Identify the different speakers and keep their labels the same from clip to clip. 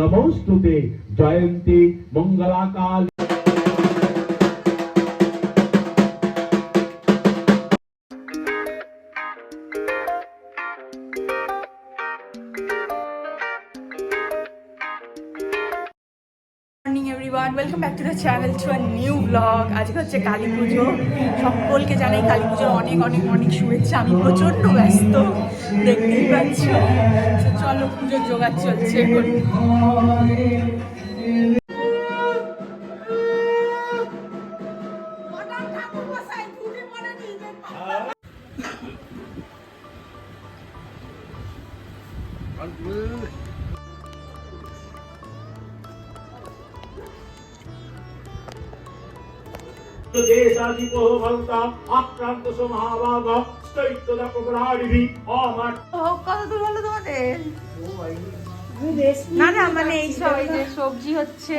Speaker 1: নমস্তুতে Jayanti মঙ্গলাকাল
Speaker 2: everyone welcome back to the channel to new blog আজকে হচ্ছে কালী পুজো। সকলকে জানাই কালী পুজোর অনেক অনেক অনেক শুভেচ্ছা। আমি প্রচণ্ড ব্যস্ত। দেখতেই পাচ্ছ? চলো পুজোর জোগাড় চলছে এখন।
Speaker 1: দেশাধিপো ভক্তা আক্রান্ত স্তৈত্যদা প্রকরাড়িভি অমাট
Speaker 2: কত দূর হলো তোমাদের? না না মানে এই এই যে সবজি হচ্ছে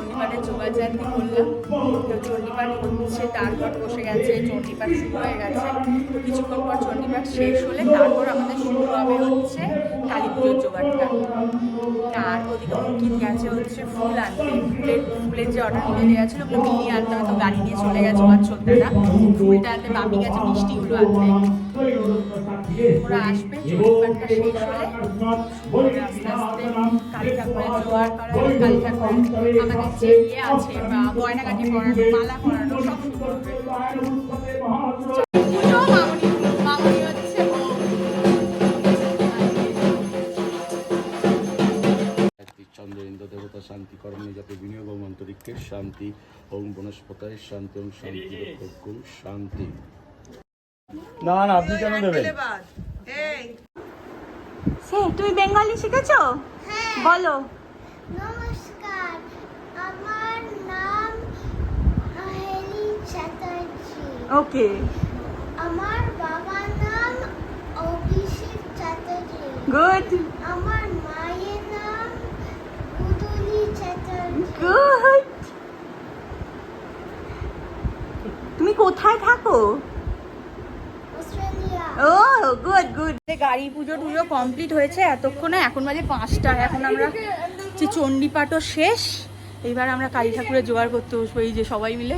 Speaker 2: পুরো চণ্ডীপাঠের যোগাযান্তি করলাম তো চণ্ডীপাঠ হচ্ছে তারপর বসে গেছে, চণ্ডীপাঠ শুরু হয়ে গেছে। তো কিছুক্ষণ পর চণ্ডীপাঠ শেষ হলে তারপর আমাদের শুরু হবে হচ্ছে কালী পুজোর জোগাড়টা। আর ওদিকে অঙ্কিত গেছে হচ্ছে ফুল আনতে। ফুলের ফুলের যে অর্ডার করে দেওয়া ছিল, ওগুলো মিলিয়ে আনতে হয়তো গাড়ি নিয়ে চলে গেছে আমার ছোটটা ফুলটা আনতে বাপি গেছে মিষ্টিগুলো আনতে। ওরা আসবে, চণ্ডীপাঠটা শেষ হলে। আস্তে আস্তে কালী ঠাকুরের জোয়ার করা হবে কালী ঠাকুরের আমাদের যে ইয়ে আছে বা গয়নাগাটি পরানো মালা পরানো সব পুজো মামনি মামনি হচ্ছে
Speaker 3: শান্তি চন্দ্র ইন্দ্র দেবতা শান্তি কর্মে যাতে বিনিয়োগ অন্তরিক্ষের শান্তি ওম বনস্পতায় শান্তি ওম শান্তি শান্তি। না না আপনি কেন দেবেন?
Speaker 2: সে তুমি বেঙ্গলি শিখেছো? বলো।
Speaker 4: নমস্কার আমার নাম হেলি চ্যাটার্জি।
Speaker 2: ওকে।
Speaker 4: আমার বাবার নাম অভিষেক চ্যাটার্জি।
Speaker 2: গুড।
Speaker 4: আমার মায়ের নাম গুদুলি চ্যাটার্জি।
Speaker 2: গুড। তুমি কোথায় থাকো? ও গুড গুড গাড়ি পুজো টুজো কমপ্লিট হয়েছে এতক্ষণে, এখন বাজে পাঁচটা। এখন আমরা যে চণ্ডীপাঠও শেষ, এইবার আমরা কালী ঠাকুরের জোগাড় করতে বসবো, এই যে সবাই মিলে।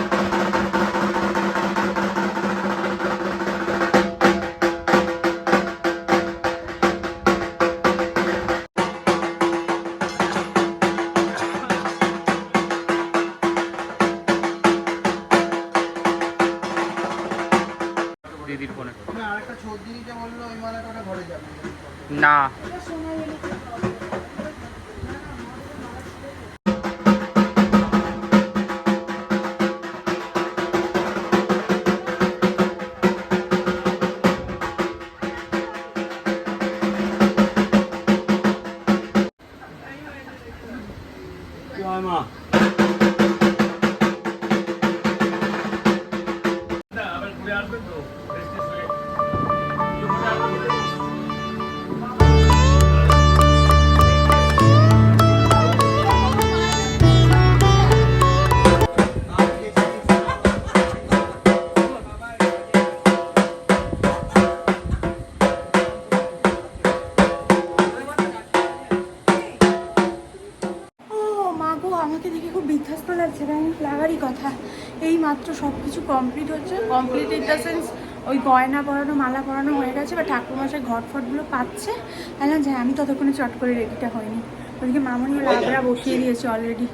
Speaker 2: গয়না পরানো মালা পরানো হয়ে গেছে বা ঠাকুরমশাই ঘট ফটগুলো পাচ্ছে। তাহলে যে আমি ততক্ষণে চট করে রেডিটা হয়নি। ওদিকে মামনি লাবড়া বসিয়ে দিয়েছে অলরেডি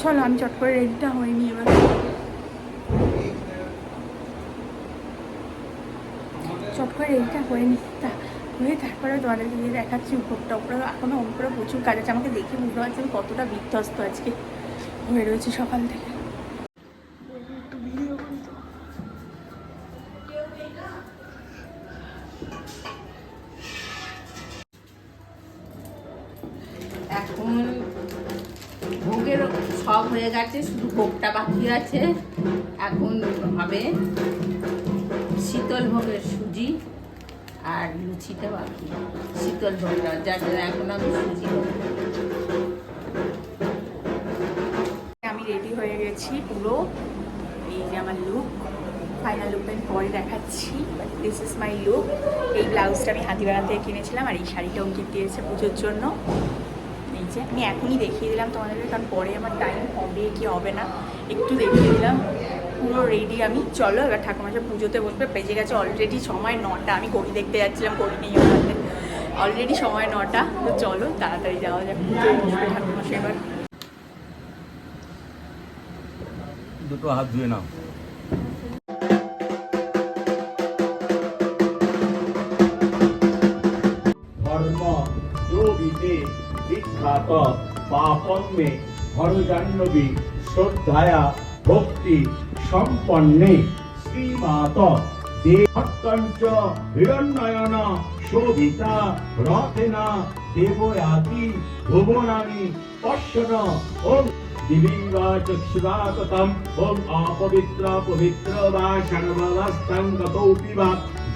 Speaker 2: চলো আমি চট করে রেডিটা হয়নি এবার। চট করে রেডিটা হয়নি। তা হয়ে তারপরে তোমাদেরকে গিয়ে দেখাচ্ছি উপরটা। উপরে এখনও উপরে প্রচুর কাজ আছে। আমাকে দেখে বুঝতে পারছি আমি কতটা বিধ্বস্ত আজকে। হয়ে রয়েছে সকাল থেকে।
Speaker 5: আছে। এখন হবে শীতল ভোগের সুজি আর লুচিটা বাকি। শীতল ভোগটা যার জন্য এখন আমি সুজি
Speaker 2: আমি রেডি হয়ে গেছি পুরো। এই যে আমার লুক ফাইনাল লুক আমি পরে দেখাচ্ছি। দিস ইজ মাই লুক এই ব্লাউজটা আমি হাতিবাগান থেকে কিনেছিলাম আর এই শাড়িটা অঙ্কিত দিয়েছে পুজোর জন্য। যে আমি এখনই দেখিয়ে দিলাম তোমাদেরকে, কারণ পরে আমার টাইম হবে কি হবে না, একটু দেখিয়ে দিলাম। পুরো রেডি আমি। চলো, এবার ঠাকুমাসে পুজোতে বসবে। বেজে গেছে অলরেডি সময় নটা। আমি ঘড়ি দেখতে যাচ্ছিলাম ঘড়ি নেই ওখানে অলরেডি সময় নটা। তো চলো, তাড়াতাড়ি যাওয়া যাক। পুজোয় বসবে এবার।
Speaker 3: দুটো হাত ধুয়ে নাও।
Speaker 1: বিখ্যাত পাপম মে হরজাহ্নবী শ্রদ্ধায়া, ভক্তি সম্পন্নে, শ্রীমাত দেহত্তঞ্চ হিরণ্যয়ন, শোভিতা, রথেনা, দেবয়াতি, ভুবনানি, পশ্যন, ওম দিবিবা চক্ষুরাততম ওম অপবিত্র পবিত্র বা সর্ববস্তং গতৌপি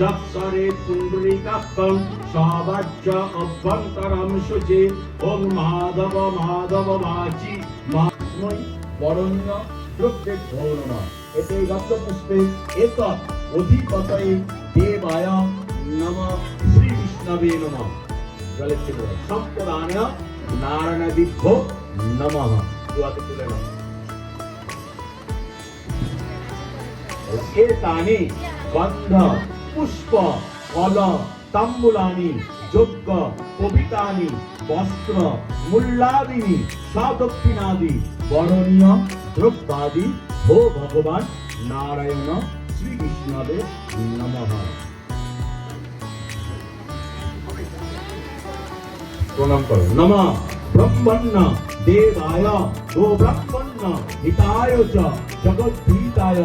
Speaker 1: যৎসরে পুণ্ডরিকাক্ষং সবাচ্চ অভ্যন্তরম শুচি ওম মাধব মাধব বাচি মাস্মৈ বরণ্য দ্রব্যে নমঃ এতে রক্তপুষ্পে এত অধিপতয়ে দেবায় নম শ্রী বিষ্ণবে নমঃ। জলে ছিল সম্প্রদান নারায়ণ দিভ্য নমঃ। দুয়াতে তুলে নাও। এতানি গন্ধ পুষ্প ফল তাম্বুলানি, যজ্ঞ, কবিতানি, বস্ত্র, মূল্যাদিনি সাদক্ষিণাদি বরণীয়, দ্রব্যাদি। ভো ভগবান নারায়ণ শ্রীকৃষ্ণবে নমঃ। প্রণাম করো। নম। ব্রহ্মণ্য দেবায়। গো ব্রহ্মণ্য হিতায় চ জগদ্ভীতায়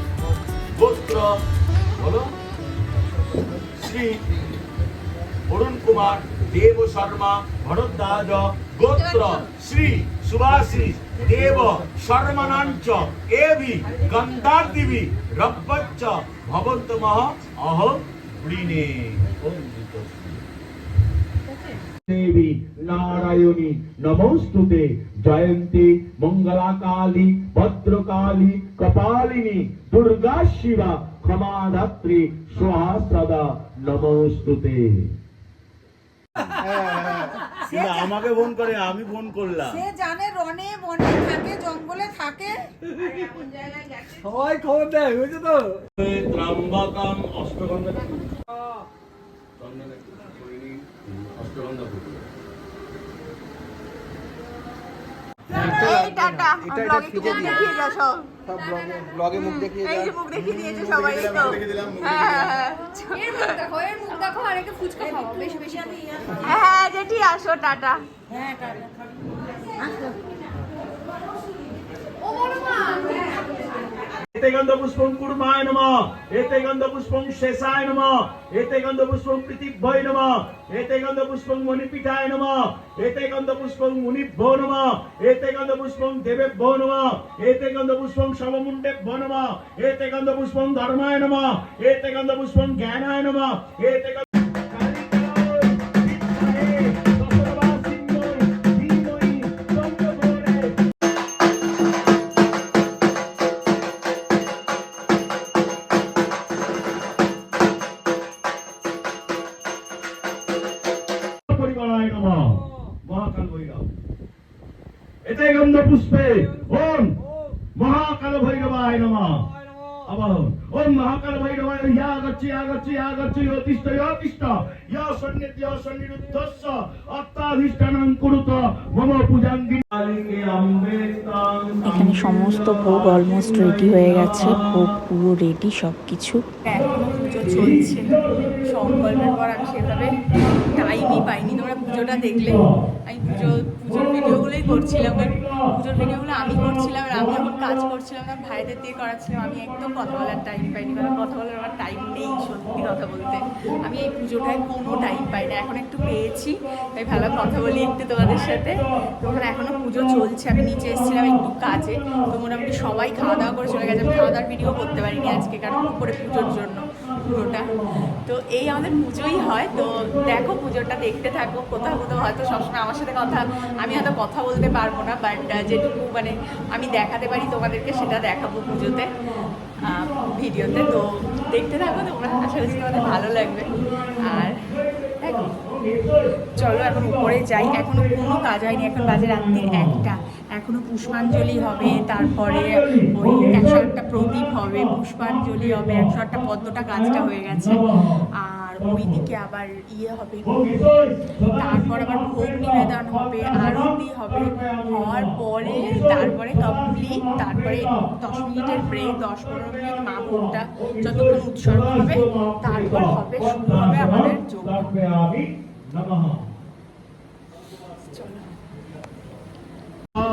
Speaker 1: গোত্র, বলো। শ্রী অরুণ কুমার, দেব শর্মা, ভরদ্বাজ, গোত্র। শ্রী সুভাষিস দেব শর্মনাঞ্চ এবি গন্ধার্দিবি রব্বচ্চ ভবন্তমহ অহম বৃণে দেবী, নারায়ণী, নমস্তুতে। জয়ন্তী মঙ্গলাকালী ভদ্রকালী কপালিনী দুর্গা শিবা ক্ষমাধাত্রী স্বাহা সদা নমস্তুতে
Speaker 3: আমাকে ফোন করে আমি ফোন করলাম।
Speaker 6: সে জানে রনে বনে থাকে জঙ্গলে থাকে।
Speaker 3: ত্রম্বকম অষ্টগন্ধা চন্দন একটু করে নিই। অষ্টগন্ধা ফুল।
Speaker 2: এই টাটা ব্লগে একটু মুখ দেখিয়ে যাও সব
Speaker 6: সব ব্লগে ব্লগে মুখ দেখিয়ে
Speaker 2: এই যে মুখ দেখিয়ে দিয়েছে সবাই এই তো হ্যাঁ হ্যাঁ, হ্যাঁ হ্যাঁ জেঠি আসো টাটা
Speaker 1: এতে গন্ধ পুষ্পং কুর্মায় নম। এতে গন্ধ পুষ্পং শেষায় নম। এতে গন্ধ পুষ্পং পৃথিব্যয় নম। এতে গন্ধ পুষ্পং মণিপীঠায় নম। এতে গন্ধ পুষ্পং মুনিভ্যো নম। এতে গন্ধ পুষ্পং দেবেভ্যো নম। এতে গন্ধ পুষ্পং শবমুণ্ডেভ্যো নম। এতে গন্ধ পুষ্পং ধর্মায় নম। এতে গন্ধ পুষ্পং জ্ঞানায় এতে
Speaker 7: গেছে ভোগ পুরো রেডি সব কিছু
Speaker 2: এখনও পুজো চলছে। সংকল্পের পর আমি সেভাবে টাইমই পাইনি। তোমরা পুজোটা দেখলে। আমি পুজো, পুজোর ভিডিওগুলোই করছিলাম কারণ ভিডিওগুলো আমি করছিলাম আর আমি যখন কাজ করছিলাম আমার ভাইদের দিয়ে করাচ্ছিলাম। আমি একদম কথা বলার টাইম পাইনি, কারণ কথা বলার আমার টাইম নেই, সত্যি কথা বলতে। আমি এই পুজোটায় কোনো টাইম পাই না এখন একটু পেয়েছি, তাই ভালো কথা বলি একটু তোমাদের সাথে। তখন এখনও পুজো চলছে, আমি নিচে এসেছিলাম একটু কাজে। তো মোটামুটি সবাই খাওয়া দাওয়া করে চলে গেছে। আমি খাওয়া দাওয়ার ভিডিও করতে পারিনি আজকে, কারণ উপরে পুজোর জন্য পুরোটা। তো এই আমাদের পুজোই হয়। তো দেখো পুজোটা, দেখতে থাকো। কোথাও কোথাও হয়তো সবসময় আমার সাথে কথা, আমি হয়তো কথা বলতে পারব না বাট যেটুকু মানে আমি দেখাতে পারি তোমাদেরকে, সেটা দেখাবো পুজোতে ভিডিওতে। তো দেখতে থাকো তোমরা, আশা করছি তোমাদের ভালো লাগবে। আর দেখো, চলো এখন উপরে যাই। এখনও কোনো কাজ হয়নি, এখন বাজে রাত্রির একটা। এখনও পুষ্পাঞ্জলি হবে, তারপরে ওই একশো একটা প্রদীপ হবে, পুষ্পাঞ্জলি হবে একশো একটা পদ্মটা কাজটা হয়ে গেছে। আর ওইদিকে আবার ইয়ে হবে। তারপর আবার ভোগ নিবেদন হবে, আরতি হবে। হওয়ার পরে তারপরে কমপ্লিট তারপরে দশ মিনিটের ব্রেক দশ পনেরো মিনিট মা ভোগটা যতক্ষণ উৎসর্গ হবে, তারপর হবে শুরু হবে আমাদের যোগ।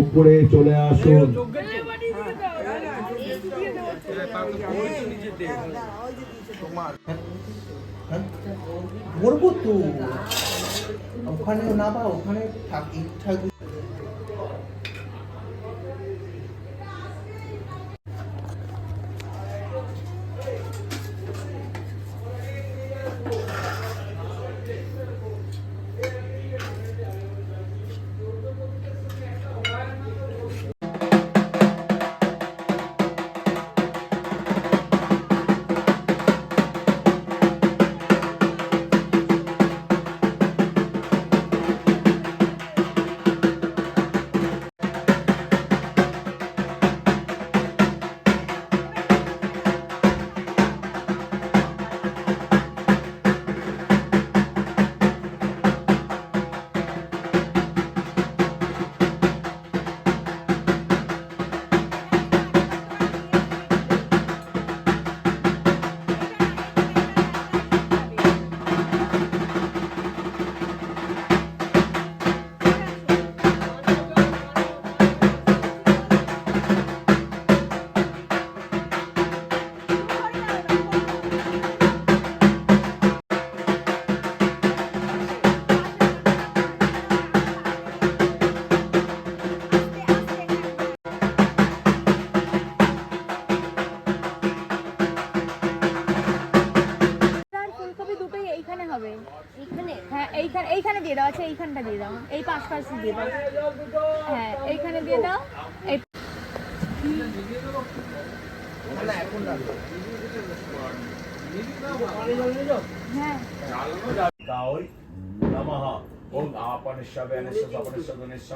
Speaker 1: উপরে চলে আসুন।
Speaker 8: করব তো। ওখানে না বা ওখানে থাকি
Speaker 9: দিয়ে দাও এই হ্যাঁ
Speaker 1: গাওই নমঃ ওম আপনস্য বেনস্য সপনস্য গুণস্য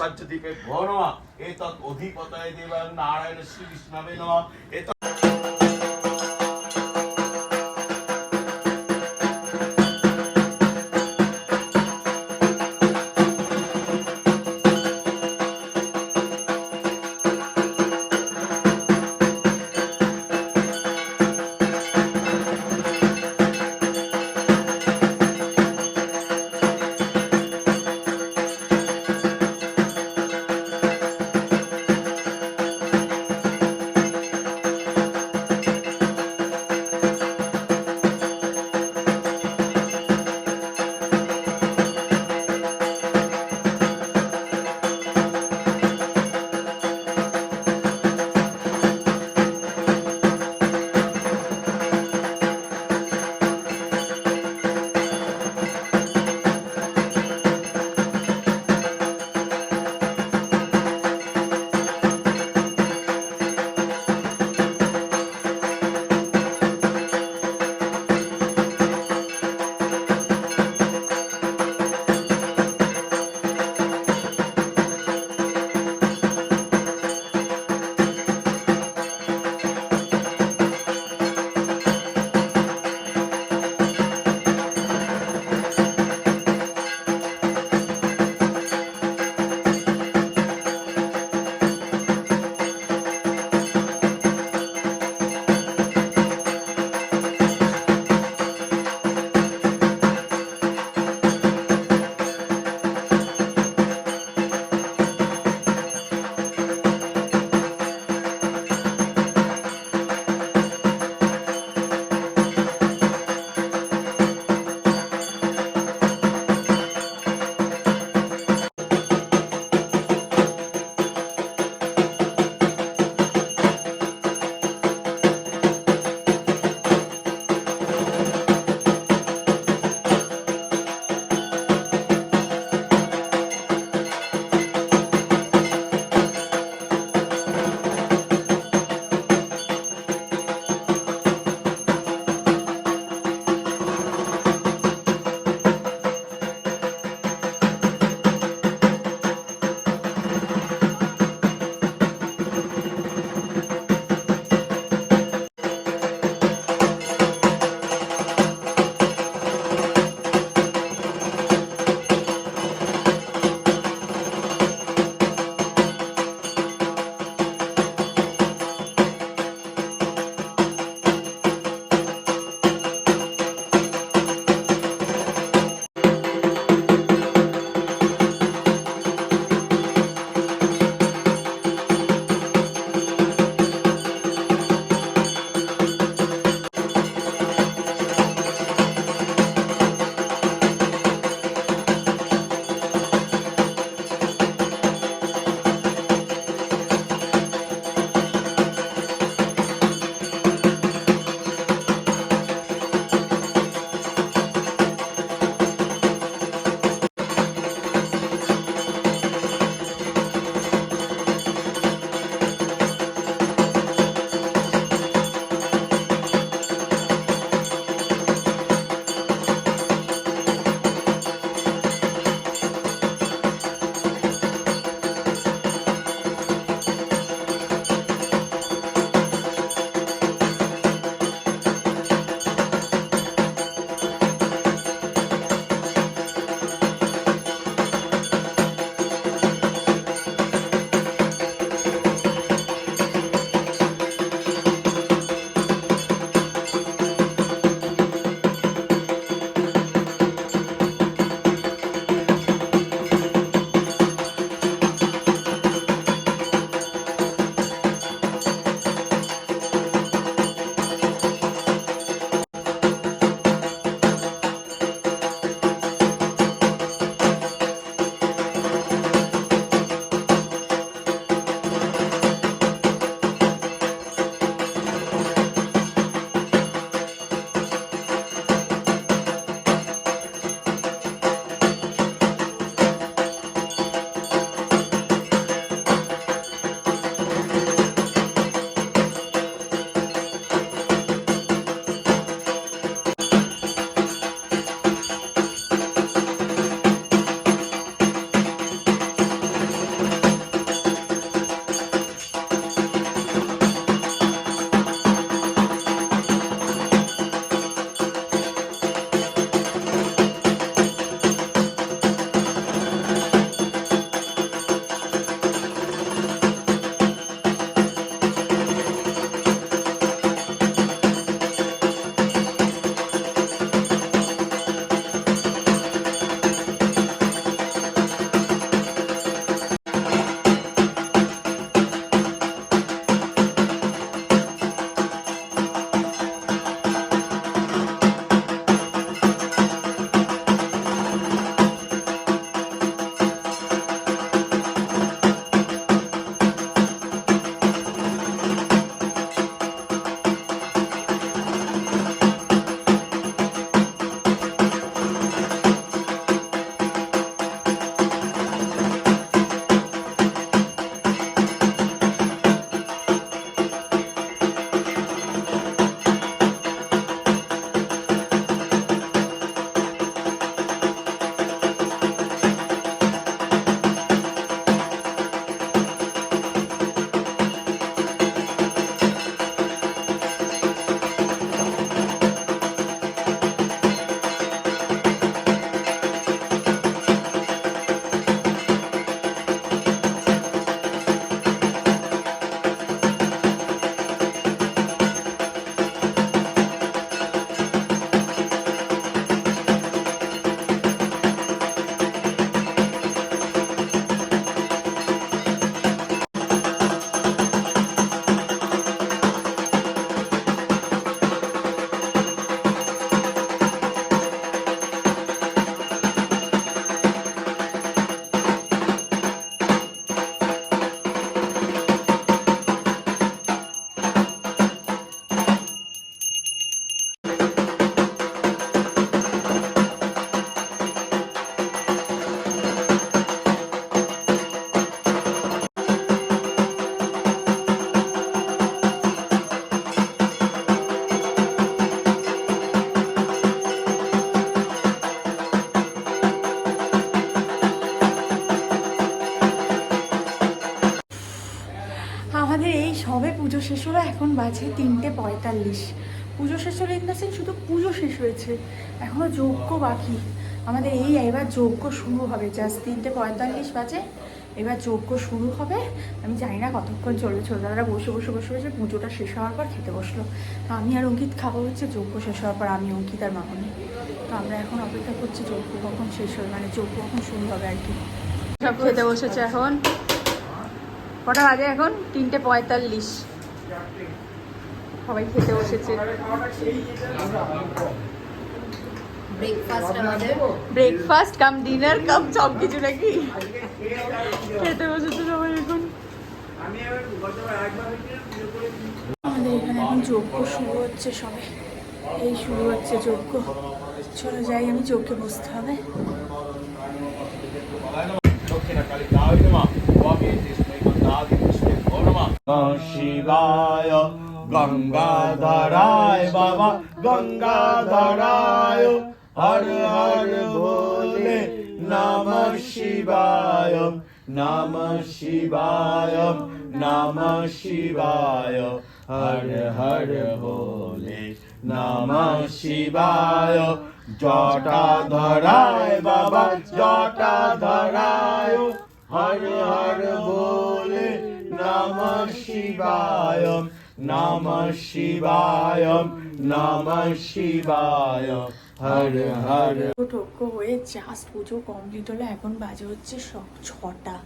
Speaker 1: শতসংখ্য সাহ্য দ্বীপে ভো অধিপতায় দেবাং নারায়ণ শ্রী বিষ্ণবে নমঃ। এতৎ
Speaker 2: শেষ ইন শুধু পুজো শেষ হয়েছে। এখনও যজ্ঞ বাকি। আমাদের এই, এবার যজ্ঞ শুরু হবে। জাস্ট তিনটে পঁয়তাল্লিশ বাজে। এবার যজ্ঞ শুরু হবে। আমি জানি না কতক্ষণ চলে চলবে ছোটদারা বসে বসে বসে বসে পুজোটা শেষ হওয়ার পর খেতে বসল। তো আমি আর অঙ্কিত খাব হচ্ছে যজ্ঞ শেষ হওয়ার পর, আমি, অঙ্কিত আর মামনি। তো আমরা এখন অপেক্ষা করছি যজ্ঞ কখন শেষ হবে মানে যজ্ঞ কখন শুরু হবে আর কি। সব খেতে বসেছে এখন। কটা বাজে এখন? তিনটে পঁয়তাল্লিশ। সবাই খেতে বসেছে।
Speaker 5: ব্রেকফাস্ট আমাদের।
Speaker 2: ব্রেকফাস্ট কাম ডিনার কাম সব কিছু নাকি? খেতে বসেছে সবাই এখন। আমাদের এখানে এখন যজ্ঞ শুরু হচ্ছে সবে। এই শুরু হচ্ছে যজ্ঞ। চলো যাই আমি যজ্ঞে বসতে হবে।
Speaker 1: শিবায় গঙ্গাধরায় বাবা, গঙ্গাধরায়। হর হর ভোলে নম শিবায় নম শিবায় নম শিবায়। হর হর ভোলে নাম শিবায়। জটাধরায় বাবা, জটাধরায়। হর হর ভোলে নম শিবায়। নম শিবায় নম শিবায় হর হর
Speaker 2: টোক্য হয়ে জাস্ট পুজো কমপ্লিট হলো, এখন বাজে হচ্ছে সব ছটা।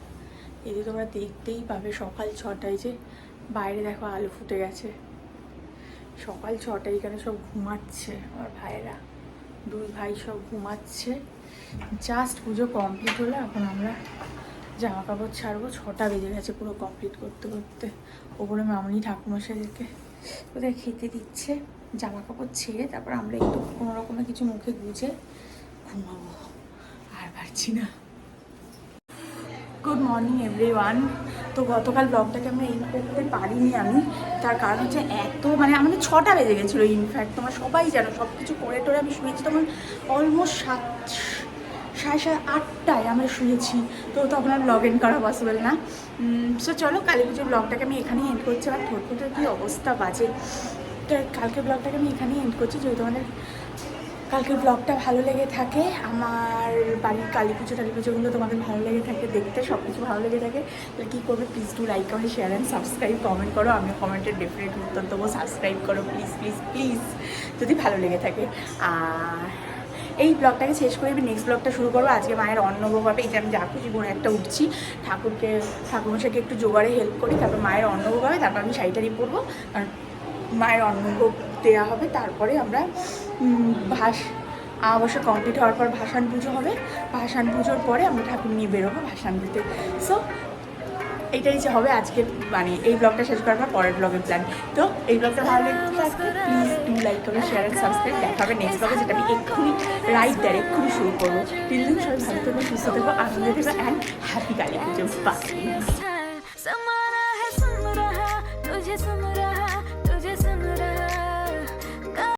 Speaker 2: যে তোমরা দেখতেই পাবে সকাল ছটায় যে বাইরে দেখো আলো ফুটে গেছে। সকাল ছটায় এখানে সব ঘুমাচ্ছে আমার ভাইয়েরা। দুই ভাই সব ঘুমাচ্ছে। জাস্ট পুজো কমপ্লিট হলো, এখন আমরা জামা কাপড় ছাড়বো, ছটা বেজে গেছে পুরো কমপ্লিট করতে করতে। ওপরে মামনি ঠাকুমশাইদেরকে ওদের খেতে দিচ্ছে জামা কাপড় ছেড়ে তারপর আমরা একটু কোনো রকমে কিছু মুখে গুজে ঘুমাবো। আর পারছি না। গুড মর্নিং এভরিওয়ান তো গতকাল ব্লগটাকে আমরা এন্ড করতে পারিনি আমি। তার কারণ হচ্ছে এত মানে আমাদের ছটা বেজে গেছিল ইনফ্যাক্ট তোমার সবাই জানো সব কিছু করে টোরে আমি শুয়েছি তখন অলমোস্ট সাত সাড়ে সাড়ে আটটায় আমরা শুয়েছি। তো তখন আর লগ ইন করা পসিবল না। সো চলো কালী পুজোর ব্লগটাকে আমি এখানেই এন্ড করছি আর ঠোঁটফুটোর কী অবস্থা বাজে? তো কালকে ব্লগটাকে আমি এখানেই এন্ড করছি, যদি তোমাদের কালকের ব্লগটা ভালো লেগে থাকে, আমার বাড়ির কালী পুজো, টালী পুজোগুলো তোমাদের ভালো লেগে থাকে, দেখতে সব কিছু ভালো লেগে থাকে, তাহলে কী করবে? Please do like comment share and subscribe comment করো আমি কমেন্টের ডেফিনেট উত্তর দেবো সাবস্ক্রাইব করো প্লিজ প্লিজ প্লিজ যদি ভালো লেগে থাকে। আর এই ব্লগটাকে শেষ করে নেক্সট ব্লগটা শুরু করব। আজকে মায়ের অন্নভোগ হবে এই যে আমি যা খুশি বোন একটা উঠছি, ঠাকুরকে, ঠাকুরমশাইকে একটু জোগাড়ে হেল্প করি, তারপর মায়ের অন্নভোগ হবে তারপর আমি শাড়িটারি পরবো। কারণ মায়ের অন্নভোগ দেওয়া হবে, তারপরে আমরা ভাস অবশ্য কমপ্লিট হওয়ার পর ভাসান পুজো হবে। ভাসান পুজোর পরে আমরা ঠাকুর নিয়ে বেরোবো ভাসান দিতে। সো এটাই যে হবে আজকে মানে এই ব্লগটা শেষ করার পর পরের ব্লগের প্ল্যান তো এই ব্লগটা ভালো লাগবে প্লিজ ডু লাইক করো শেয়ার অ্যান্ড সাবস্ক্রাইব দেখা হবে নেক্সট ব্লগে যেটা আমি এক্ষুনি রাইট দ্যার এক্ষুনি শুরু করব। টিল দিন সবাই ভালো থাকব সুস্থ থাকব আনন্দ থাকব and happy Kali Puja by